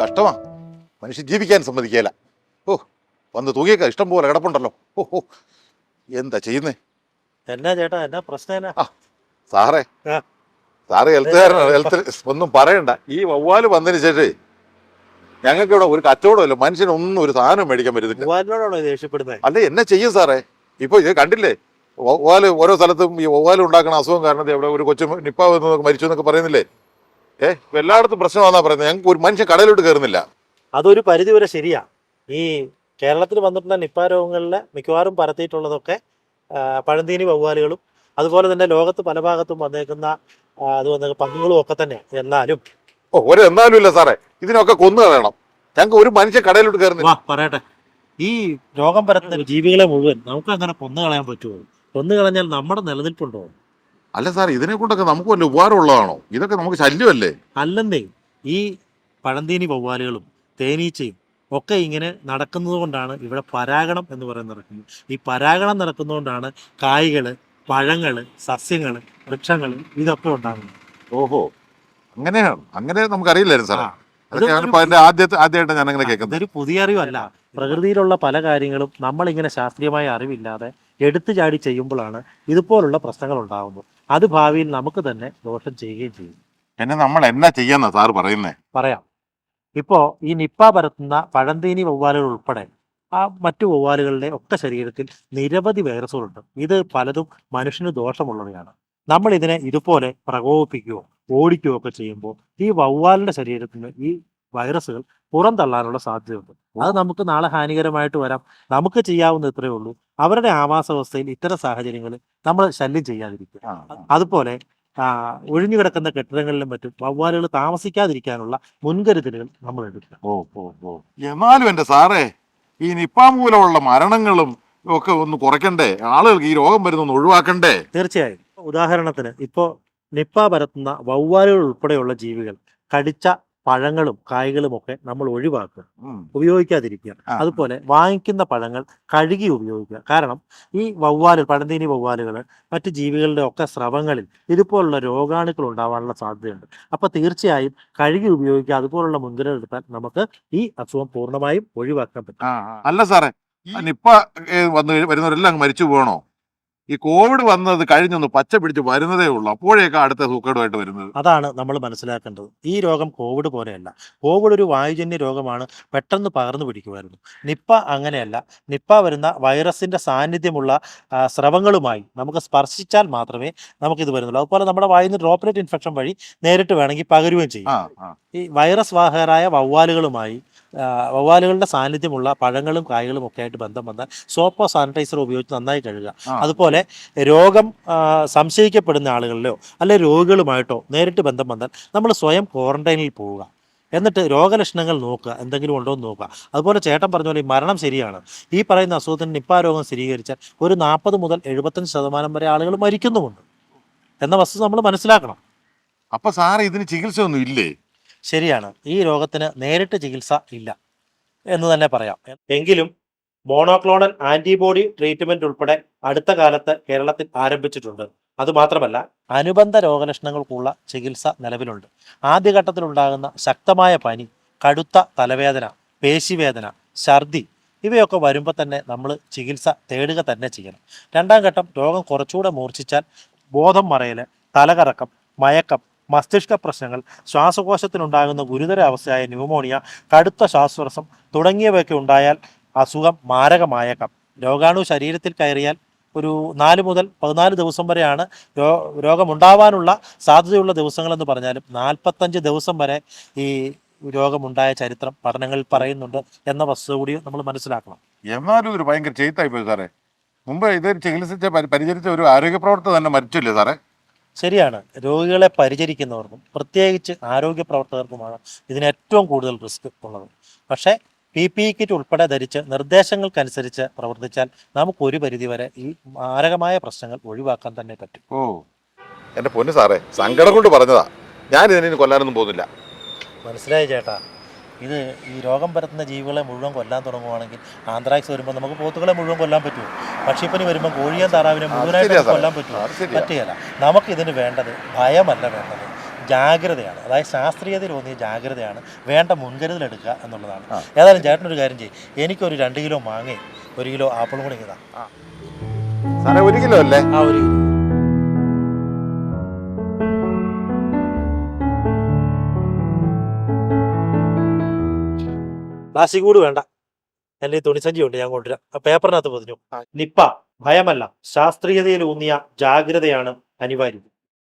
കഷ്ടമാ. മനുഷ്യൻ ജീവിക്കാൻ സമ്മതിക്കേല. ഓ വന്ന് തൂങ്ങിയേക്ക. ഇഷ്ടം പോലെ കിടപ്പുണ്ടല്ലോ. ഓ ഓ എന്താ ചെയ്യുന്നേ? എന്നാ ചേട്ടാ എന്നാ പ്രശ്നം സാറേ ആ സാറേ. സാറ് ഹെൽത്തുകാരനാണ് ഹെൽത്ത് ഒന്നും പറയണ്ട. ഈ വവ്വാൽ വന്നതിന് ശേഷം ഞങ്ങൾക്ക് ഇവിടെ ഒരു കച്ചവടമല്ല മനുഷ്യനൊന്നും ഒരു സാധനം മേടിക്കാൻ പറ്റുന്നില്ല അല്ല എന്നെ ചെയ്യും സാറേ. ഇപ്പൊ ഇത് കണ്ടില്ലേ? വവ്വാൽ ഓരോ സ്ഥലത്തും ഈ വവ്വാൽ ഉണ്ടാക്കുന്ന അസുഖം കാരണം ഇവിടെ ഒരു കൊച്ചു നിപ്പ മരിച്ചു എന്നൊക്കെ പറയുന്നില്ലേ? ഏ ഇപ്പൊ എല്ലായിടത്തും വന്നാ പറയുന്നത് ഞങ്ങൾക്ക് ഒരു മനുഷ്യൻ കടയിലോട്ട് കയറുന്നില്ല. അതൊരു പരിധി വരെ ശരിയാ. ഈ കേരളത്തിൽ വന്നിട്ടുള്ള നിപ്പ രോഗങ്ങളിലെ മിക്കവാറും പരത്തിയിട്ടുള്ളതൊക്കെ പഴന്തീനി വവ്വാലുകളും അതുപോലെ തന്നെ ലോകത്ത് പല ഭാഗത്തും വന്നേക്കുന്ന അത് വന്ന പങ്കുകളും ഒക്കെ തന്നെ എന്നാലും. ഓ ഒരു എന്നാലും ഇല്ല സാറേ. ഇതിനൊക്കെ കൊന്നു കളയണം. ഞങ്ങൾക്ക് ഒരു മനുഷ്യൻ കടയിലോട്ട് കയറുന്നില്ല. വാ പറയട്ടെ. ഈ രോഗം പരത്തുന്ന ജീവികളെ മുഴുവൻ നമുക്ക് അങ്ങനെ കൊന്നു കളയാൻ പറ്റുമോ കൊന്നു കളഞ്ഞാൽ നമ്മുടെ നിലനിൽപ്പുണ്ടോ? അല്ല സാർ ഇതിനെ കൊണ്ടൊക്കെ നമുക്ക് വല്ല ഉപകാരമുള്ളതാണോ? ഇതൊക്കെ നമുക്ക് ശല്യമല്ലേ? അല്ലെന്നേ ഈ പഴന്തീനി വവ്വാലുകളും തേനീച്ചയും ഒക്കെ ഇങ്ങനെ നടക്കുന്നത് കൊണ്ടാണ് ഇവിടെ പരാഗണം എന്ന് പറയുന്നത് നടക്കുന്നത്. ഈ പരാഗണം നടക്കുന്നതുകൊണ്ടാണ് കായ്കൾ പഴങ്ങൾ സസ്യങ്ങൾ വൃക്ഷങ്ങൾ ഇതൊക്കെ ഉണ്ടാകുന്നത്. ഓഹോ. അങ്ങനെയാണ് അങ്ങനെ നമുക്കറിയില്ലായിരുന്നു ഞാനിപ്പോ ആദ്യത്തെ ആദ്യമായിട്ട് ഞാൻ അങ്ങനെ കേൾക്കുന്നത്. ഇതൊരു പുതിയ അറിവല്ല. പ്രകൃതിയിലുള്ള പല കാര്യങ്ങളും നമ്മളിങ്ങനെ ശാസ്ത്രീയമായ അറിവില്ലാതെ എടുത്തു ചാടി ചെയ്യുമ്പോഴാണ് ഇതുപോലുള്ള പ്രശ്നങ്ങൾ ഉണ്ടാകുന്നത്. അത് ഭാവിയിൽ നമുക്ക് തന്നെ ദോഷം ചെയ്യുകയും ചെയ്യും. പിന്നെ നമ്മൾ എന്നാ ചെയ്യാന്നാ സാർ പറയുന്നേ? പറയാം. ഇപ്പോ ഈ നിപ്പ പരത്തുന്ന പഴന്തീനി വവ്വാലുകൾ ഉൾപ്പെടെ ആ മറ്റു വവ്വാലുകളുടെ ഒക്കെ ശരീരത്തിൽ നിരവധി വൈറസുകളുണ്ട്. ഇത് പലതും മനുഷ്യന് ദോഷമുള്ളവയാണ്. നമ്മൾ ഇതിനെ ഇതുപോലെ പ്രകോപിപ്പിക്കുകയോ ഓടിക്കുകയോ ഒക്കെ ചെയ്യുമ്പോൾ ഈ വവ്വാലിന്റെ ശരീരത്തിന് ഈ വൈറസുകൾ പുറന്തള്ളാനുള്ള സാധ്യതയുണ്ട്. അത് നമുക്ക് നാളെ ഹാനികരമായിട്ട് വരാം. നമുക്ക് ചെയ്യാവുന്ന ഇത്രയേ ഉള്ളൂ. അവരുടെ ആവാസവസ്ഥയിൽ ഇത്തരം സാഹചര്യങ്ങളിൽ നമ്മൾ ശല്യം ചെയ്യാതിരിക്കുക. അതുപോലെ ഒഴിഞ്ഞു കിടക്കുന്ന കെട്ടിടങ്ങളിലും മറ്റും വവ്വാലുകൾ താമസിക്കാതിരിക്കാനുള്ള മുൻകരുതലുകൾ നമ്മൾ എടുക്കുക. ഓ ഓ ഓ എന്നാലും എന്റെ സാറേ ഈ നിപ്പ മൂലമുള്ള മരണങ്ങളും ഒക്കെ ഒന്ന് കുറയ്ക്കണ്ടേ? ആളുകൾക്ക് ഈ രോഗം വരുന്നൊന്ന് ഒഴിവാക്കണ്ടേ? തീർച്ചയായും. ഉദാഹരണത്തിന് ഇപ്പോ നിപ്പ പരത്തുന്ന വവ്വാലുകൾ ഉൾപ്പെടെയുള്ള ജീവികൾ കടിച്ച പഴങ്ങളും കായ്കളും ഒക്കെ നമ്മൾ ഒഴിവാക്കുക. ഉപയോഗിക്കാതിരിക്കുക. അതുപോലെ വാങ്ങിക്കുന്ന പഴങ്ങൾ കഴുകി ഉപയോഗിക്കുക. കാരണം ഈ വവ്വാൽ പഴന്തീനി വവ്വാലുകൾ മറ്റ് ജീവികളുടെ ഒക്കെ സ്രവങ്ങളിൽ ഇതുപോലുള്ള രോഗാണുക്കൾ ഉണ്ടാവാനുള്ള സാധ്യതയുണ്ട്. അപ്പൊ തീർച്ചയായും കഴുകി ഉപയോഗിക്കുക അതുപോലുള്ള മുൻകരുതൽ എടുത്താൽ നമുക്ക് ഈ അസുഖം പൂർണമായും ഒഴിവാക്കാൻ പറ്റും. അല്ല സാറേ വന്നു നിപ്പ വന്ന് വരുന്നവരെല്ലാം മരിച്ചു പോകണോ ഈ കോവിഡ് വന്നത് കഴിഞ്ഞൊന്ന് പച്ച പിടിച്ച് വരുന്നതേ ഉള്ളൂ. അപ്പോഴേക്കാ അടുത്ത സൂക്കേടുമായിട്ട് വരുന്നത്. അതാണ് നമ്മൾ മനസ്സിലാക്കേണ്ടത്. ഈ രോഗം കോവിഡ് പോലെയല്ല. കോവിഡ് ഒരു വായുജന്യ രോഗമാണ്. പെട്ടെന്ന് പകർന്നു പിടിക്കുമായിരുന്നു. നിപ്പ അങ്ങനെയല്ല. നിപ്പ വരുന്ന വൈറസിന്റെ സാന്നിധ്യമുള്ള സ്രവങ്ങളുമായി നമുക്ക് സ്പർശിച്ചാൽ മാത്രമേ നമുക്കിത് വരുന്നുള്ളൂ. അതുപോലെ നമ്മുടെ വായു ഡ്രോപ്ലെറ്റ് ഇൻഫെക്ഷൻ വഴി നേരിട്ട് വേണമെങ്കിൽ പകരുകയും ചെയ്യും. ഈ വൈറസ് വാഹകരായ വവ്വാലുകളുമായി വവ്വാലുകളുടെ സാന്നിധ്യമുള്ള പഴങ്ങളും കായ്കളും ഒക്കെ ആയിട്ട് ബന്ധം വന്നാൽ സോപ്പോ സാനിറ്റൈസറോ ഉപയോഗിച്ച് നന്നായി കഴുകുക. അതുപോലെ രോഗം സംശയിക്കപ്പെടുന്ന ആളുകളിലോ അല്ലെ രോഗികളുമായിട്ടോ നേരിട്ട് ബന്ധം വന്നാൽ നമ്മൾ സ്വയം ക്വാറന്റൈനിൽ പോവുക. എന്നിട്ട് രോഗലക്ഷണങ്ങൾ നോക്കുക. എന്തെങ്കിലും ഉണ്ടോ എന്ന് നോക്കുക. അതുപോലെ ചേട്ടൻ പറഞ്ഞ പോലെ ഈ മരണം ശരിയാണ്. ഈ പറയുന്ന അസുഖത്തിന് നിപ്പ രോഗം സ്ഥിരീകരിച്ചാൽ ഒരു നാൽപ്പത് മുതൽ എഴുപത്തഞ്ച് ശതമാനം വരെ ആളുകൾ മരിക്കുന്നുമുണ്ട്. എന്ന വസ്തു നമ്മൾ മനസ്സിലാക്കണം. അപ്പൊ സാറേ ഇതിന് ചികിത്സ ഒന്നും ഇല്ലേ? ശരിയാണ്. ഈ രോഗത്തിന് നേരിട്ട് ചികിത്സ ഇല്ല. എന്ന് തന്നെ പറയാം. എങ്കിലും മോണോക്ലോണൽ ആന്റിബോഡി ട്രീറ്റ്മെന്റ് ഉൾപ്പെടെ അടുത്ത കാലത്ത് കേരളത്തിൽ ആരംഭിച്ചിട്ടുണ്ട്. അതുമാത്രമല്ല അനുബന്ധ രോഗലക്ഷണങ്ങൾക്കുള്ള ചികിത്സ നിലവിലുണ്ട്. ആദ്യഘട്ടത്തിലുണ്ടാകുന്ന ശക്തമായ പനി കടുത്ത തലവേദന പേശിവേദന ഛർദി ഇവയൊക്കെ വരുമ്പോൾ തന്നെ നമ്മൾ ചികിത്സ തേടുക തന്നെ ചെയ്യണം. രണ്ടാം ഘട്ടം രോഗം കുറച്ചുകൂടെ മൂർച്ഛിച്ചാൽ ബോധം മറയൽ തലകറക്കം മയക്കം മസ്തിഷ്ക പ്രശ്നങ്ങൾ ശ്വാസകോശത്തിനുണ്ടാകുന്ന ഗുരുതര അവസ്ഥയായ ന്യൂമോണിയ കടുത്ത ശ്വാസതടസ്സം തുടങ്ങിയവയൊക്കെ ഉണ്ടായാൽ അസുഖം മാരകമായേക്കാം. രോഗാണു ശരീരത്തിൽ കയറിയാൽ ഒരു നാല് മുതൽ പതിനാല് ദിവസം വരെയാണ് രോ രോഗമുണ്ടാവാനുള്ള സാധ്യതയുള്ള ദിവസങ്ങളെന്ന് പറഞ്ഞാലും നാൽപ്പത്തഞ്ച് ദിവസം വരെ ഈ രോഗമുണ്ടായ ചരിത്രം പഠനങ്ങളിൽ പറയുന്നുണ്ട് എന്ന വസ്തു കൂടി നമ്മൾ മനസ്സിലാക്കണം. എന്നാലും ഒരു ഭയങ്കര ചെയ്ത്തായി പോയി സാറേ. മുമ്പ് ഇത് ചികിത്സിച്ച പരി- പരിചരിച്ച ഒരു ആരോഗ്യ പ്രവർത്തകർ തന്നെ മരിച്ചില്ലേ സാറേ? ശരിയാണ്. രോഗികളെ പരിചരിക്കുന്നവർക്കും പ്രത്യേകിച്ച് ആരോഗ്യ പ്രവർത്തകർക്കുമാണ് ഇതിന് ഏറ്റവും കൂടുതൽ റിസ്ക് ഉള്ളത്. പക്ഷേ പി പി ഇ കിറ്റ് ഉൾപ്പെടെ ധരിച്ച് നിർദ്ദേശങ്ങൾക്കനുസരിച്ച് പ്രവർത്തിച്ചാൽ നമുക്ക് ഒരു പരിധിവരെ ഈ മാരകമായ പ്രശ്നങ്ങൾ ഒഴിവാക്കാൻ തന്നെ പറ്റും. ഓ എന്റെ പൊന്നു സാറേ സങ്കടം കൊണ്ട് പറഞ്ഞതാ. ഞാൻ ഇതിനെ കൊല്ലാനൊന്നും പോകുന്നില്ല. മനസ്സിലായി ചേട്ടാ. ഇത് ഈ രോഗം പരത്തുന്ന ജീവികളെ മുഴുവൻ കൊല്ലാൻ തുടങ്ങുവാണെങ്കിൽ ആന്ത്രാക്സ് വരുമ്പോൾ നമുക്ക് പോത്തുകളെ മുഴുവൻ കൊല്ലാൻ പറ്റുമോ? പക്ഷിപ്പനി വരുമ്പോൾ കോഴിയും താറാവിനെ മുഴുവനായിട്ട്. കൊല്ലാൻ പറ്റുമോ? പറ്റുകയല്ല നമുക്ക് ഇതിന് നമുക്കിതിന് വേണ്ടത് ഭയമല്ല വേണ്ടത്. ജാഗ്രതയാണ്. അതായത് ശാസ്ത്രീയതയിലൂന്നിയ ജാഗ്രതയാണ്. വേണ്ട മുൻകരുതൽ എടുക്കുക എന്നുള്ളതാണ്. ഏതായാലും ചേട്ടനൊരു കാര്യം ചെയ്യും. എനിക്കൊരു രണ്ട് കിലോ മാങ്ങയും ഒരു കിലോ ആപ്പിളും കൂടി ഇതാ ഒരു കിലോ അല്ലേ? ആ ഒരു കിലോ. പ്ലാസ്റ്റിക് കൂട് വേണ്ട. എന്റെ ഈ തുണിസഞ്ചി ഉണ്ട് ഞാൻ കൊണ്ടുവരാം. ആ പേപ്പറിനകത്ത് പൊതിഞ്ഞു. നിപ്പ ഭയമല്ല. ശാസ്ത്രീയതയിൽ ഊന്നിയ ജാഗ്രതയാണ് അനിവാര്യം